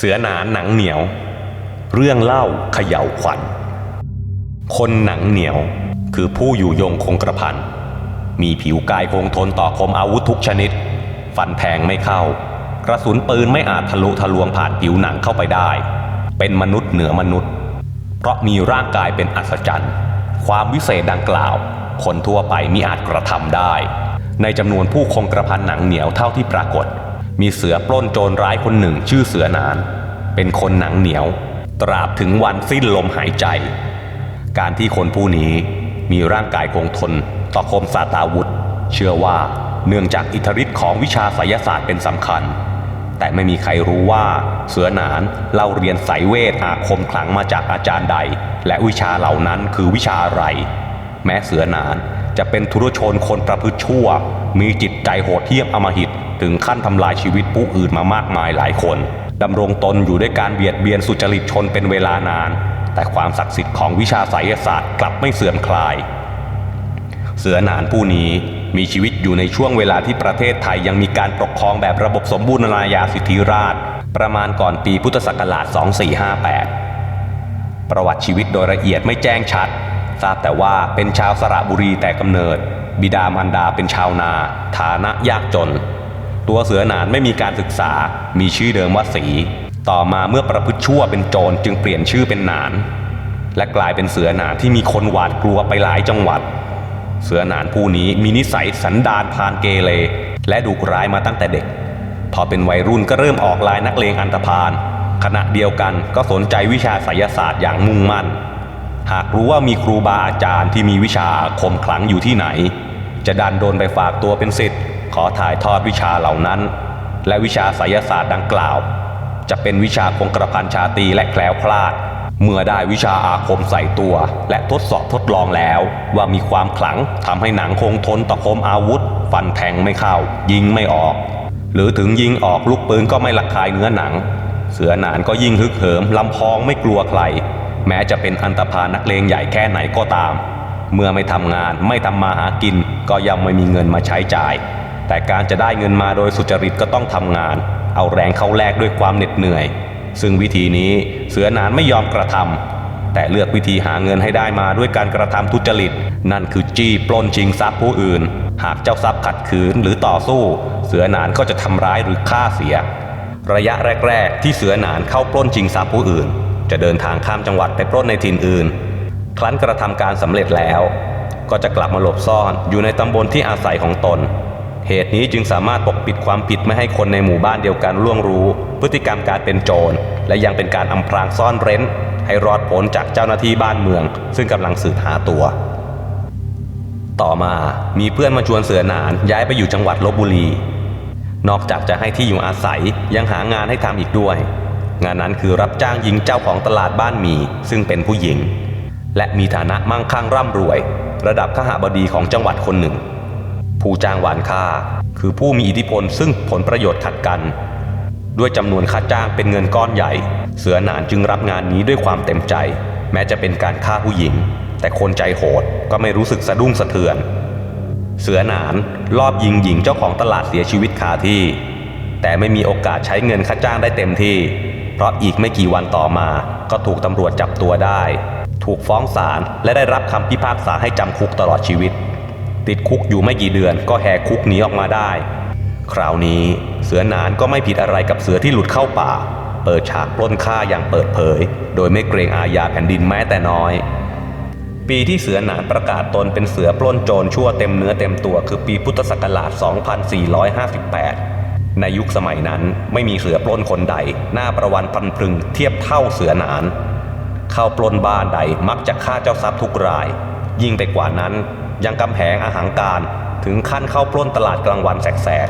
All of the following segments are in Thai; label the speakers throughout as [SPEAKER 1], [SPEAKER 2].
[SPEAKER 1] เสือหนานหนังเหนียว เรื่องเล่าเขย่าวขวัญ คนหนังเหนียวคือผู้อยู่ยงคงกระพัน มีผิวกายคงทนต่อคมอาวุธทุกชนิด ฟันแทงไม่เข้า กระสุนปืนไม่อาจทะลุทะลวงผ่านผิวหนังเข้าไปได้ เป็นมนุษย์เหนือมนุษย์ เพราะมีร่างกายเป็นอัศจรรย์ ความวิเศษดังกล่าว คนทั่วไปมิอาจกระทำได้ ในจำนวนผู้คงกระพันหนังเหนียวเท่าที่ปรากฏ มีเสือปล้นโจรร้ายคนหนึ่งชื่อเสือนาน เป็นคนหนังเหนียว ตราบถึงวันสิ้นลมหายใจ การที่คนผู้นี้มีร่างกายคงทนต่อคมสาตาวุธ เชื่อว่าเนื่องจากอิทธิฤทธิ์ของวิชาไสยศาสตร์เป็นสำคัญ แต่ไม่มีใครรู้ว่าเสือหนานเล่าเรียนสายเวทอาคมขลังมาจากอาจารย์ใด และวิชาเหล่านั้นคือวิชาอะไร แม้เสือหนาน จะเป็นทุรชนคนประพฤติชั่ว มีจิตใจโหดเหี้ยมอมหิต ถึงขั้นทำลายชีวิตผู้อื่นมามากมายหลายคนดำรงตนอยู่ด้วยการเบียดเบียนสุจริตชนเป็นเวลานาน แต่ความศักดิ์สิทธิ์ของวิชาไสยศาสตร์กลับไม่เสื่อมคลาย เสือหนานผู้นี้มีชีวิตอยู่ในช่วงเวลาที่ประเทศไทยยังมีการปกครองแบบระบบสมบูรณาญาสิทธิราช ประมาณก่อนปีพุทธศักราช 2458 ประวัติชีวิตโดยละเอียดไม่แจ้งชัด ทราบแต่ว่าเป็นชาวสระบุรีแต่กำเนิด บิดามารดาเป็นชาวนา ฐานะยากจน ตัวเสือหนานไม่มีการศึกษา มีชื่อเดิมว่าสีต่อมาเมื่อประพฤติชั่วเป็นโจรจึงเปลี่ยนชื่อเป็นหนาน และกลายเป็นเสือหนานที่มีคนหวาดกลัวไปหลายจังหวัด เสือหนานผู้นี้มีนิสัยสันดานพานเกเรและดุร้ายมาตั้งแต่เด็ก พอเป็นวัยรุ่นก็เริ่มออกลายนักเลงอันธพาลขณะเดียวกันก็สนใจวิชาไสยศาสตร์อย่างมุ่งมั่น หากรู้ว่ามีครูบาอาจารย์ที่มีวิชาคมขลังอยู่ที่ไหน จะดันโดนไปฝากตัวเป็นศิษย์ขอถ่ายทอดวิชาเหล่านั้น และวิชาไสยศาสตร์ดังกล่าว จะเป็นวิชาคงกระพันชาตีและแคล้วคลาด เมื่อได้วิชาอาคมใส่ตัว และทดสอบทดลองแล้วว่ามีความขลังทำให้หนังคงทนต่อคมอาวุธ ฟันแทงไม่เข้า ยิงไม่ออก หรือถึงยิงออกลูกปืนก็ไม่ระคายเนื้อหนัง เสือหนานก็ยิ่งฮึกเหิมลำพองไม่กลัวใคร แม้จะเป็นอันตพานักเลงใหญ่แค่ไหนก็ตาม เมื่อไม่ทำงานไม่ทำมาหากินก็ยังไม่มีเงินมาใช้จ่าย แต่การจะได้เงินมาโดยสุจริตก็ต้องทำงาน เอาแรงเข้าแลกด้วยความเหน็ดเหนื่อย ซึ่งวิธีนี้เสือหนานไม่ยอมกระทำแต่เลือกวิธีหาเงินให้ได้มาด้วยการกระทำทุจริต นั่นคือจี้ปล้นชิงทรัพย์ผู้อื่น หากเจ้าทรัพย์ขัดขืนหรือต่อสู้ เสือหนานก็จะทำร้ายหรือฆ่าเสีย ระยะแรก ๆ ที่เสือหนานเข้าปล้นชิงทรัพย์ผู้อื่น จะเดินทางข้ามจังหวัดไปปล้นในถิ่นอื่น ครั้นกระทำการสำเร็จแล้ว ก็จะกลับมาหลบซ่อนอยู่ในตำบลที่อาศัยของตน เหตุนี้จึงสามารถปกปิดความผิดไม่ให้คนในหมู่บ้านเดียวกันล่วงรู้ พฤติกรรมการเป็นโจร และยังเป็นการอำพรางซ่อนเร้น ให้รอดพ้นจากเจ้าหน้าที่บ้านเมือง ซึ่งกำลังสืบหาตัว ต่อมามีเพื่อนมาชวนเสือหนานย้ายไปอยู่จังหวัดลบบุรี นอกจากจะให้ที่อยู่อาศัยยังหางานให้ทำอีกด้วย งานนั้นคือรับจ้างยิงเจ้าของตลาดบ้านหมี ซึ่งเป็นผู้หญิง และมีฐานะมั่งคั่งร่ำรวย ระดับขหบดีของจังหวัดคนหนึ่ง ผู้จ้างหวานค่าคือผู้มีอิทธิพลซึ่งผลประโยชน์ขัดกัน ด้วยจำนวนค่าจ้างเป็นเงินก้อนใหญ่ เสือหนานจึงรับงานนี้ด้วยความเต็มใจ แม้จะเป็นการฆ่าผู้หญิง แต่คนใจโหดก็ไม่รู้สึกสะดุ้งสะเทือน เสือหนานลอบยิงหญิงเจ้าของตลาดเสียชีวิตคาที่ แต่ไม่มีโอกาสใช้เงินค่าจ้างได้เต็มที่ เพราะอีกไม่กี่วันต่อมาก็ถูกตำรวจจับตัวได้ ถูกฟ้องศาลและได้รับคำพิพากษาให้จำคุกตลอดชีวิต ติดคุกอยู่ไม่กี่เดือนก็แหกคุกหนีออกมาได้ คราวนี้เสือหนานก็ไม่ผิดอะไรกับเสือที่หลุดเข้าป่า เปิดฉากปล้นฆ่าอย่างเปิดเผย โดยไม่เกรงอาญาแผ่นดินแม้แต่น้อย ปีที่เสือหนานประกาศตนเป็นเสือปล้นโจรชั่วเต็มเนื้อเต็มตัวคือปีพุทธศักราช 2458 ในยุคสมัยนั้นไม่มีเสือปล้นคนใด หน้าประวันพันพรึงเทียบเท่าเสือหนาน เข้าปล้นบ้านใดมักจะฆ่าเจ้าทรัพย์ทุกราย ยิ่งไปกว่านั้นยังกำแหงอาหางการถึงขั้นเข้าปล้นตลาดกลางวันแสก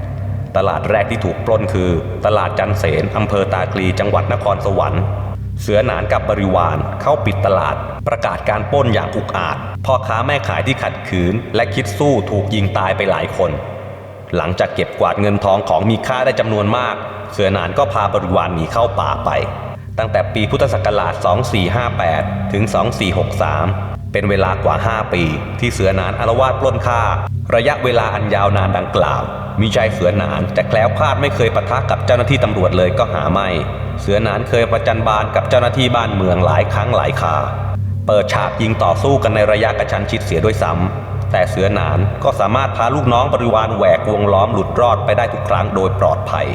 [SPEAKER 1] ๆตลาดแรกที่ถูกปล้นคือ ตลาดจันเสนอำเภอตาคลีจังหวัดนครสวรรค์ เสือหนานกับบริวารเข้าปิดตลาด ประกาศการปล้นอย่างอุกอาจพ่อค้าแม่ขายที่ขัดขืน และคิดสู้ถูกยิงตายไปหลายคน หลังจากเก็บกวาดเงินทองของมีค่าได้จำนวนมาก เสือหนานก็พาบริวารหนีเข้าป่าไป ตั้งแต่ปีพุทธศักราช 2458 ถึง 2463 เป็นเวลากว่า 5 ปี ที่เสือหนานอารวาสปล้นฆ่า ระยะเวลาอันยาวนานดังกล่าว มีใจเสือหนานแต่แคล้วคลาดไม่เคยปะทะกับเจ้าหน้าที่ตำรวจเลยก็หาไม่ เสือหนานเคยประจันบานกับเจ้าหน้าที่บ้านเมืองหลายครั้งหลายคาเปิดฉากยิงต่อสู้กันในระยะกระชั้นชิดเสียด้วยซ้ำ แต่เสือหนานก็สามารถพาลูกน้องบริวารแหวกวงล้อมหลุดรอดไปได้ทุกครั้งโดยปลอดภัย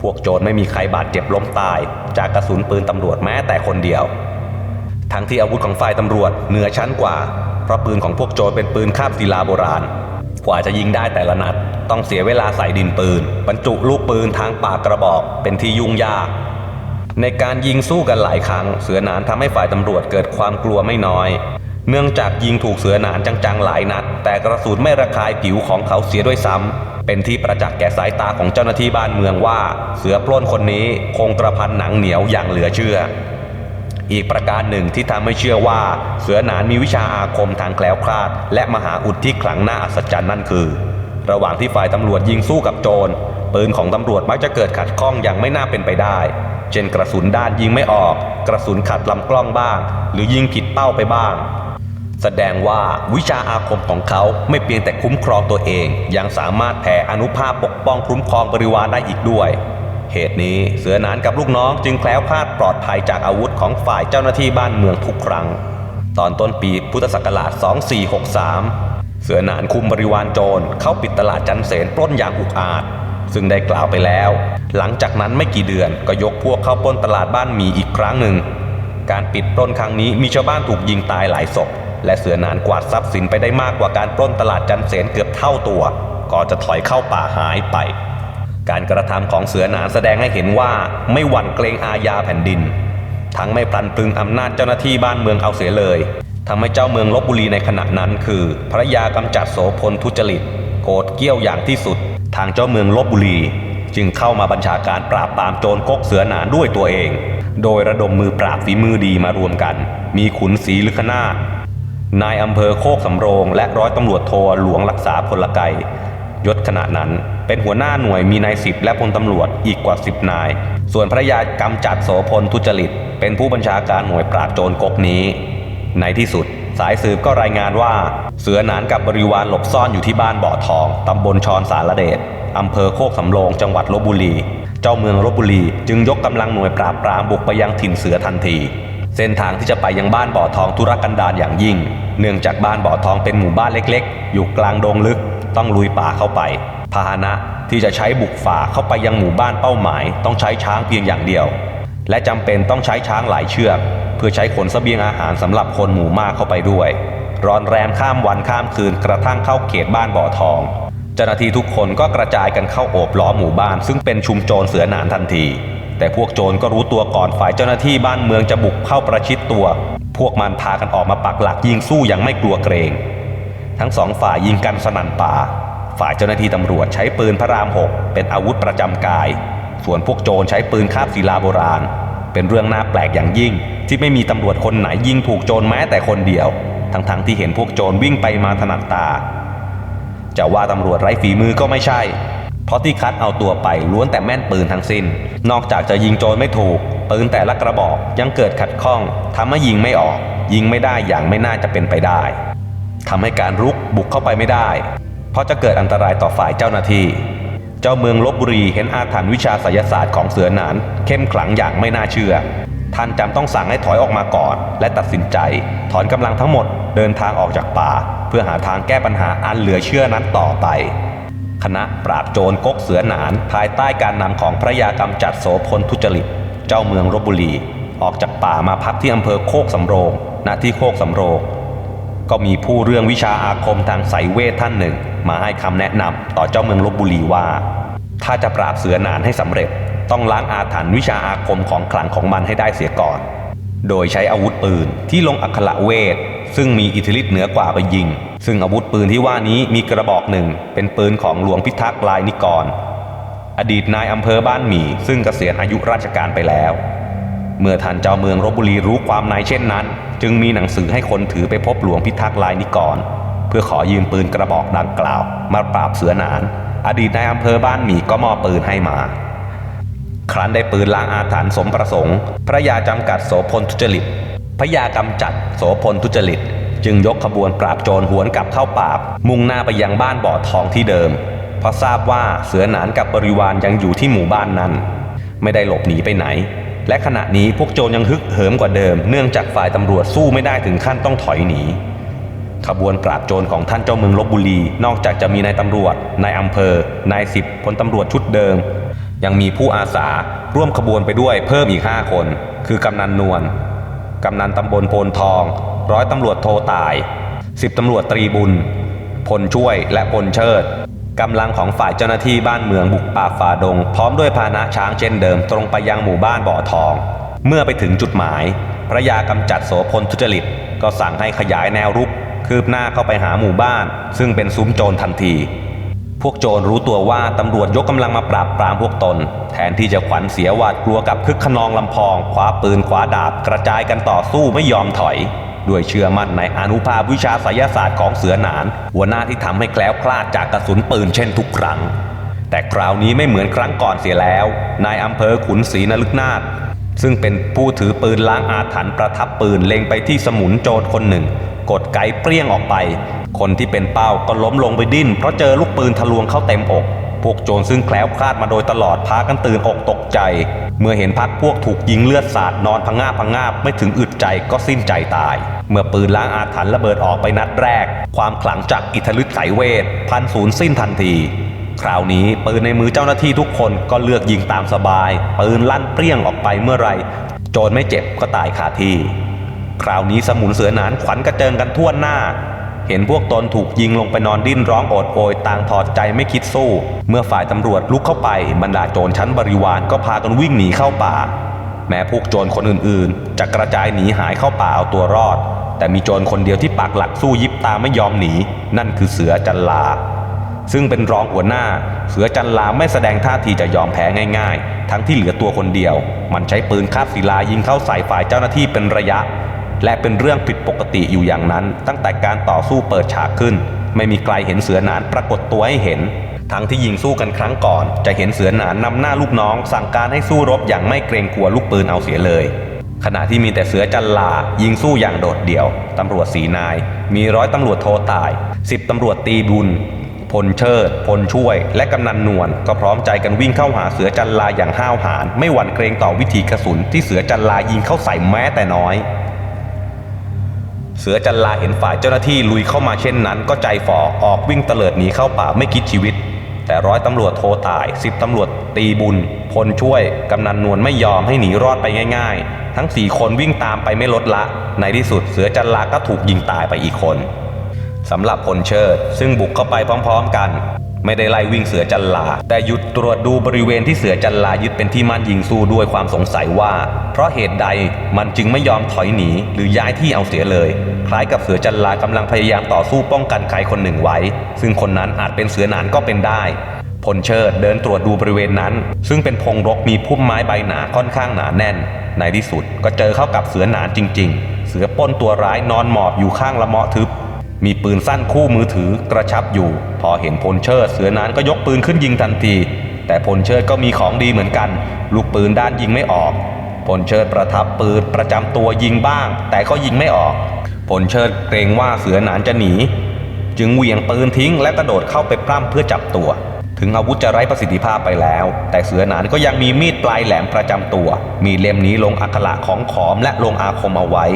[SPEAKER 1] พวกโจรไม่มีใครบาดเจ็บล้มตาย จากกระสุนปืนตำรวจแม้แต่คนเดียว ทั้งที่อาวุธของฝ่ายตำรวจเหนือชั้นกว่า เพราะปืนของพวกโจรเป็นปืนคาบศิลาโบราณ กว่าจะยิงได้แต่ละนัด ต้องเสียเวลาใส่ดินปืน บรรจุลูกปืนทางปากกระบอกเป็นที่ยุ่งยากในการยิงสู้กันหลายครั้ง เสือหนานทำให้ฝ่ายตำรวจเกิดความกลัวไม่น้อย เนื่องจากยิงถูกเสือหนานจังๆหลายนัด แต่กระสุนไม่ระคายผิวของเขาเสียด้วยซ้ำ เป็นที่ประจักษ์แก่สายตาของเจ้าหน้าที่บ้านเมืองว่า เสือปล้นคนนี้คงกระพันหนังเหนียวอย่างเหลือเชื่อ อีกประการหนึ่งที่ทำให้เชื่อว่า เสือหนานมีวิชาอาคมทางแคล้วคลาด และมหาอุดที่ขลังน่าอัศจรรย์นั่นคือ ระหว่างที่ฝ่ายตำรวจยิงสู้กับโจรปืนของตำรวจมักจะเกิดขัดข้องอย่างไม่น่าเป็นไปได้ เช่นกระสุนด้านยิงไม่ออก กระสุนขัดลำกล้องบ้าง หรือยิงผิดเป้าไปบ้าง แสดงว่าวิชาอาคมของเขาไม่เพียงแต่คุ้มครองตัวเอง ยังสามารถแผ่อนุภาพปกป้องคุ้มครองบริวารได้อีกด้วย เหตุนี้เสือนานกับลูกน้องจึงแคล้วคลาดปลอดภัยจากอาวุธของฝ่ายเจ้าหน้าที่บ้านเมืองทุกครั้ง ตอนต้นปีพุทธศักราช 2463 เสือหนานคุมบริวารโจรเข้าปิดตลาดจันเสนปล้นอย่างอุกอาจ ซึ่งได้กล่าวไปแล้ว หลังจากนั้นไม่กี่เดือนก็ยกพวกเข้าปล้นตลาดบ้านหมีอีกครั้งหนึ่ง การปิดปล้นครั้งนี้มีชาวบ้านถูกยิงตายหลายศพ และเสือหนานกวาดทรัพย์สินไปได้มากกว่าการปล้นตลาดจันเสนเกือบเท่าตัวก่อนจะถอยเข้าป่าหายไป การกระทำของเสือหนานแสดงให้เห็นว่าไม่หวั่นเกรงอาญาแผ่นดิน ทั้งไม่พลันพรึงอำนาจเจ้าหน้าที่บ้านเมืองเอาเสียเลยทำให้เจ้าเมืองลบบุรีในขณะนั้นคือพระยากำจัดโสพลทุจริต โกรธเกี้ยวอย่างที่สุด ทางเจ้าเมืองลบบุรี จึงเข้ามาบัญชาการปราบปรามโจรกกเสือหนานด้วยตัวเอง โดยระดมมือปราบฝีมือดีมารวมกัน มีขุนศรีลึกนา นายอำเภอโคกสำโรงและร้อยตำรวจโทหลวงรักษาพลไกยยศขณะนั้นเป็นหัวหน้าหน่วยมีนายสิบและพลตำรวจอีกกว่าสิบนาย ส่วนพระยากำจัดโสพลทุจริต เป็นผู้บัญชาการหน่วยปราบโจรก๊กนี้ ในที่สุดสายสืบก็รายงานว่า เสือหนานกับบริวารหลบซ่อนอยู่ที่บ้านบ่อทองตำบลชอนสารเดชอำเภอโคกสำโรงจังหวัดลบบุรี เจ้าเมืองลบบุรี จึงยกกำลังหน่วยปราบปรามบุกไปยังถิ่นเสือทันที เส้นทางที่จะไปยังบ้านบ่อทองธุรกันดารอย่างยิ่ง เนื่องจากบ้านบ่อทองเป็นหมู่บ้านเล็กๆ อยู่กลางดงลึก ต้องลุยป่าเข้าไป พาหนะที่จะใช้บุกฝ่าเข้าไปยังหมู่บ้านเป้าหมาย ต้องใช้ช้างเพียงอย่างเดียว และจำเป็นต้องใช้ช้างหลายเชือก เพื่อใช้ขนเสบียงอาหารสำหรับคนหมู่มากเข้าไปด้วย ร้อนแรมข้ามวันข้ามคืนกระทั่งเข้าเขตบ้านบ่อทอง เจ้าหน้าที่ทุกคนก็กระจายกันเข้าโอบล้อมหมู่บ้าน ซึ่งเป็นชุมโจรเสือหนานทันที แต่พวกโจรก็รู้ตัวก่อนฝ่ายเจ้าหน้าที่บ้านเมืองจะบุกเข้าประชิดตัว พวกมันพากันออกมาปักหลักยิงสู้อย่างไม่กลัวเกรง ทั้งสองฝ่ายยิงกันสนั่นป่า ฝ่ายเจ้าหน้าที่ตำรวจใช้ปืนพระรามหกเป็นอาวุธประจำกาย ส่วนพวกโจรใช้ปืนคาบศิลาโบราณ เป็นเรื่องน่าแปลกอย่างยิ่ง ที่ไม่มีตำรวจคนไหนยิงถูกโจรแม้แต่คนเดียว ทั้งๆที่เห็นพวกโจรวิ่งไปมาถนัดตาจะว่าตำรวจไร้ฝีมือก็ไม่ใช่ ราะที่คัดเอาตัวไปล้วนแต่แม่นปืนทั้งสิ้น นอกจากจะยิงโจรไม่ถูก ปืนแต่ละกระบอกยังเกิดขัดข้องทำให้ยิงไม่ออก ยิงไม่ได้อย่างไม่น่าจะเป็นไปได้ทำให้การรุกบุกเข้าไปไม่ได้ เพราะจะเกิดอันตรายต่อฝ่ายเจ้าหน้าที่ เจ้าเมืองลบบุรีเห็นอาถรรพ์วิชาไสยศาสตร์ของเสือหนานเข้มขลังอย่างไม่น่าเชื่อ ท่านจำต้องสั่งให้ถอยออกมาก่อน และตัดสินใจ ถอนกำลังทั้งหมดเดินทางออกจากป่า เพื่อหาทางแก้ปัญหาอันเหลือเชื่อนั้นต่อไป คณะปราบโจรก๊กเสือหนาน ภายใต้การนำของพระยากำจัดโสพลทุจริต เจ้าเมืองลบบุรี ออกจากป่ามาพักที่อำเภอโคกสำโรง ณ ที่โคกสำโรง ก็มีผู้เรื่องวิชาอาคมทางไสยเวทท่านหนึ่ง มาให้คำแนะนำต่อเจ้าเมืองลบบุรีว่า ถ้าจะปราบเสือหนานให้สำเร็จ ต้องล้างอาถรรพ์วิชาอาคมของขลังของมันให้ได้เสียก่อน โดยใช้อาวุธปืนที่ลงอักขระเวท ซึ่งมีอิทธิฤทธิ์เหนือกว่าไปยิง ซึ่งอาวุธปืนที่ว่านี้มีกระบอกหนึ่ง เป็นปืนของหลวงพิทักษ์ลายนิกร อดีตนายอำเภอบ้านหมี่ซึ่งเกษียณอายุราชการไปแล้ว เมื่อท่านเจ้าเมืองลบบุรีรู้ความในเช่นนั้น จึงมีหนังสือให้คนถือไปพบหลวงพิทักษ์ลายนิกร เพื่อขอยืมปืนกระบอกดังกล่าว มาปราบเสือหนาน อดีตนายอำเภอบ้านหมี่ก็มอบปืนให้มาครั้นได้ปืนลางอาถรรพ์สมประสงค์ พระยาจำกัดโสพลทุจริต พระยากำจัดโสพลทุจริต จึงยกขบวนปราบโจรหวนกลับเข้าป่าบ มุ่งหน้าไปยังบ้านบ่อทองที่เดิม เพราะทราบว่าเสือหนานกับบริวารยังอยู่ที่หมู่บ้านนั้น ไม่ได้หลบหนีไปไหน และขณะนี้พวกโจรยังฮึกเหิมกว่าเดิม เนื่องจากฝ่ายตำรวจสู้ไม่ได้ถึงขั้นต้องถอยหนี ขบวนปราบโจรของท่านเจ้าเมืองลบบุรี นอกจากจะมีนายตำรวจ นายอำเภอ นายสิบพลตำรวจชุดเดิม ยังมีผู้อาสาร่วมขบวนไปด้วยเพิ่มอีก 5 คน คือกำนันนวล กำนันตำบลโพนทอง ร้อยตำรวจโทตายสิบตำรวจตรีบุญ พลช่วยและพลเชิดกำลังของฝ่ายเจ้าหน้าที่บ้านเมืองบุกป่าฝ่าดง พร้อมด้วยพาหนะช้างเช่นเดิมตรงไปยังหมู่บ้านบ่อทอง เมื่อไปถึงจุดหมาย พระยากำจัดโสพลทุจริต ก็สั่งให้ขยายแนวรุก คืบหน้าเข้าไปหาหมู่บ้าน ซึ่งเป็นซุ้มโจรทันที พวกโจรรู้ตัวว่าตำรวจยกกำลังมาปราบปรามพวกตน แทนที่จะขวัญเสียหวาดกลัวกับคึกขนองลำพองคว้าปืนคว้าดาบกระจายกันต่อสู้ไม่ยอมถอย ด้วยเชื่อมั่นในอนุภาพวิชาไสยศาสตร์ของเสือหนาน หัวหน้าที่ทำให้แคล้วคลาดจากกระสุนปืนเช่นทุกครั้ง แต่คราวนี้ไม่เหมือนครั้งก่อนเสียแล้วนายอำเภอขุนศรีนลึกนาถซึ่งเป็นผู้ถือปืนล้างอาถรรพ์ประทับปืนเล็งไปที่สมุนโจรคนหนึ่ง กดไกเปรี้ยงออกไป คนที่เป็นเป้าก็ล้มลงไปดิ้นเพราะเจอลูกปืนทะลวงเข้าเต็มอก พวกโจรซึ่งแคล้วคลาดมาโดยตลอดพากันตื่นอกตกใจ เมื่อเห็นพักพวกถูกยิงเลือดสาดนอนพังงาบพังงาบไม่ถึงอึดใจก็สิ้นใจตาย เมื่อปืนล้างอาถรรพ์ระเบิดออกไปนัดแรก ความขลังจากอิทธิฤทธิ์สายเวทพันศูนย์สิ้นทันทีคราวนี้ปืนในมือเจ้าหน้าที่ทุกคนก็เลือกยิงตามสบาย ปืนลั่นเปรี้ยงออกไปเมื่อไร โจรไม่เจ็บก็ตายคาที่ คราวนี้สมุนเสือหนานขวัญกระเจิงกันทั่วหน้า เห็นพวกตนถูกยิงลงไปนอนดิ้นร้องโอดโอยต่างถอดใจไม่คิดสู้ เมื่อฝ่ายตำรวจลุกเข้าไปบรรดาโจรชั้นบริวารก็พากันวิ่งหนีเข้าป่า แม้พวกโจรคนอื่นๆ จะกระจายหนีหายเข้าป่าเอาตัวรอด แต่มีโจรคนเดียวที่ปักหลักสู้ยิบตาไม่ยอมหนี นั่นคือเสือจันลา ซึ่งเป็นรองหัวหน้า เสือจันลาไม่แสดงท่าทีจะยอมแพ้ง่าย ๆ ทั้งที่เหลือตัวคนเดียว มันใช้ปืนคาบศิลายิงเข้าใส่ฝ่ายเจ้าหน้าที่เป็นระยะ และเป็นเรื่องผิดปกติอยู่อย่างนั้น ตั้งแต่การต่อสู้เปิดฉากขึ้น ไม่มีใครเห็นเสือหนานปรากฏตัวให้เห็น ทั้งที่ยิงสู้กันครั้งก่อน จะเห็นเสือหนานนำหน้าลูกน้อง สั่งการให้สู้รบอย่างไม่เกรงกลัวลูกปืนเอาเสียเลย ขณะที่มีแต่เสือจันลา ยิงสู้อย่างโดดเดี่ยวตำรวจสีนาย มีร้อยตำรวจโทตายสิบตำรวจตีบุญพลเชิด พลช่วย และกำนันนวลก็พร้อมใจกันวิ่งเข้าหาเสือจันลาอย่างห้าวหาญไม่หวั่นเกรงต่อวิธีกระสุนที่เสือจันลายิงเข้าใส่แม้แต่น้อย เสือจันลาเห็นฝ่ายเจ้าหน้าที่ลุยเข้ามาเช่นนั้น ก็ใจฝ่อออกวิ่งเตลิดหนีเข้าป่าไม่คิดชีวิต แต่ร้อยตำรวจโทตายสิบตำรวจตีบุญ พลช่วย กำนันนวลไม่ยอมให้หนีรอดไปง่ายๆ ทั้งสี่คนวิ่งตามไปไม่ลดละ ในที่สุดเสือจันลาก็ถูกยิงตายไปอีกคนสำหรับพลเชิด ซึ่งบุกเข้าไปพร้อม ๆ กัน ไม่ได้ไล่วิ่งเสือจันลา แต่หยุดตรวจดูบริเวณที่เสือจันลายึดเป็นที่มั่นยิงสู้ด้วยความสงสัยว่า เพราะเหตุใดมันจึงไม่ยอมถอยหนีหรือย้ายที่เอาเสียเลย คล้ายกับเสือจันลากำลังพยายามต่อสู้ป้องกันใครคนหนึ่งไว้ ซึ่งคนนั้นอาจเป็นเสือหนานก็เป็นได้พลเชิดเดินตรวจดูบริเวณนั้น ซึ่งเป็นพงรกมีพุ่มไม้ใบหนาค่อนข้างหนาแน่น ในที่สุดก็เจอเข้ากับเสือหนานจริง ๆ เสือป้นตัวร้ายนอนหมอบอยู่ข้างละเมาะทึบ มีปืนสั้นคู่มือถือกระชับอยู่ พอเห็นพลเชิดเสือนานก็ยกปืนขึ้นยิงทันที แต่พลเชิดก็มีของดีเหมือนกัน ลูกปืนด้านยิงไม่ออกพลเชิดประทับปืนประจำตัวยิงบ้าง แต่ก็ยิงไม่ออกพลเชิดเกรงว่าเสือหนานจะหนี จึงเหวี่ยงปืนทิ้งและกระโดดเข้าไปปล้ำเพื่อจับตัว ถึงอาวุธจะไร้ประสิทธิภาพไปแล้ว แต่เสือหนานก็ยังมีมีดปลายแหลมประจำตัว มีเล่มนี้ลงอักขระของขอมและลงอาคมเอาไว้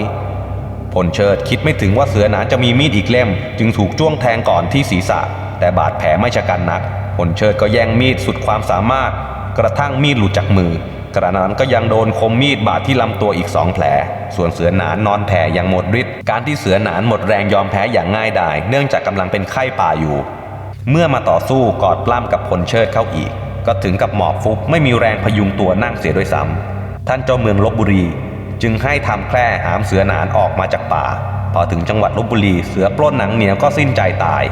[SPEAKER 1] พลเชิดคิดไม่ถึงว่าเสือหนานจะมีมีดอีกเล่ม จึงถูกจ้วงแทงก่อนที่ศีรษะ แต่บาดแผลไม่ชะกันนักพลเชิดก็แย่งมีดสุดความสามารถ กระทั่งมีดหลุดจากมือ กระนั้นก็ยังโดนคมมีดบาดที่ลำตัวอีกสองแผล ส่วนเสือหนานนอนแผ่อย่างหมดฤทธิ์การที่เสือหนานหมดแรงยอมแพ้อย่างง่ายดาย เนื่องจากกำลังเป็นไข้ป่าอยู่ เมื่อมาต่อสู้กอดปล้ำกับพลเชิดเข้าอีก ก็ถึงกับหมอบฟุบไม่มีแรงพยุงตัวนั่งเสียด้วยซ้ำท่านเจ้าเมืองลบบุรี จึงให้ทำแคร่หามเสือหนานออกมาจากป่า พอถึงจังหวัดลบบุรีเสือปล้นหนังเหนียวก็สิ้นใจตาย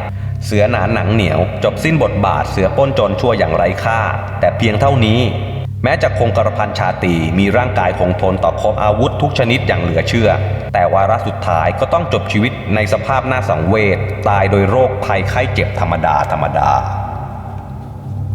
[SPEAKER 1] เสือหนานหนังเหนียว จบสิ้นบทบาทเสือปล้นจรชั่วอย่างไร้ค่า แต่เพียงเท่านี้ แม้จะคงกระพันชาตีมีร่างกายคงทนต่อคมอาวุธทุกชนิดอย่างเหลือเชื่อ แต่วาระสุดท้ายก็ต้องจบชีวิตในสภาพหน่าสังเวชตายโดยโรคภัยไข้เจ็บธรรมดาธรรมดา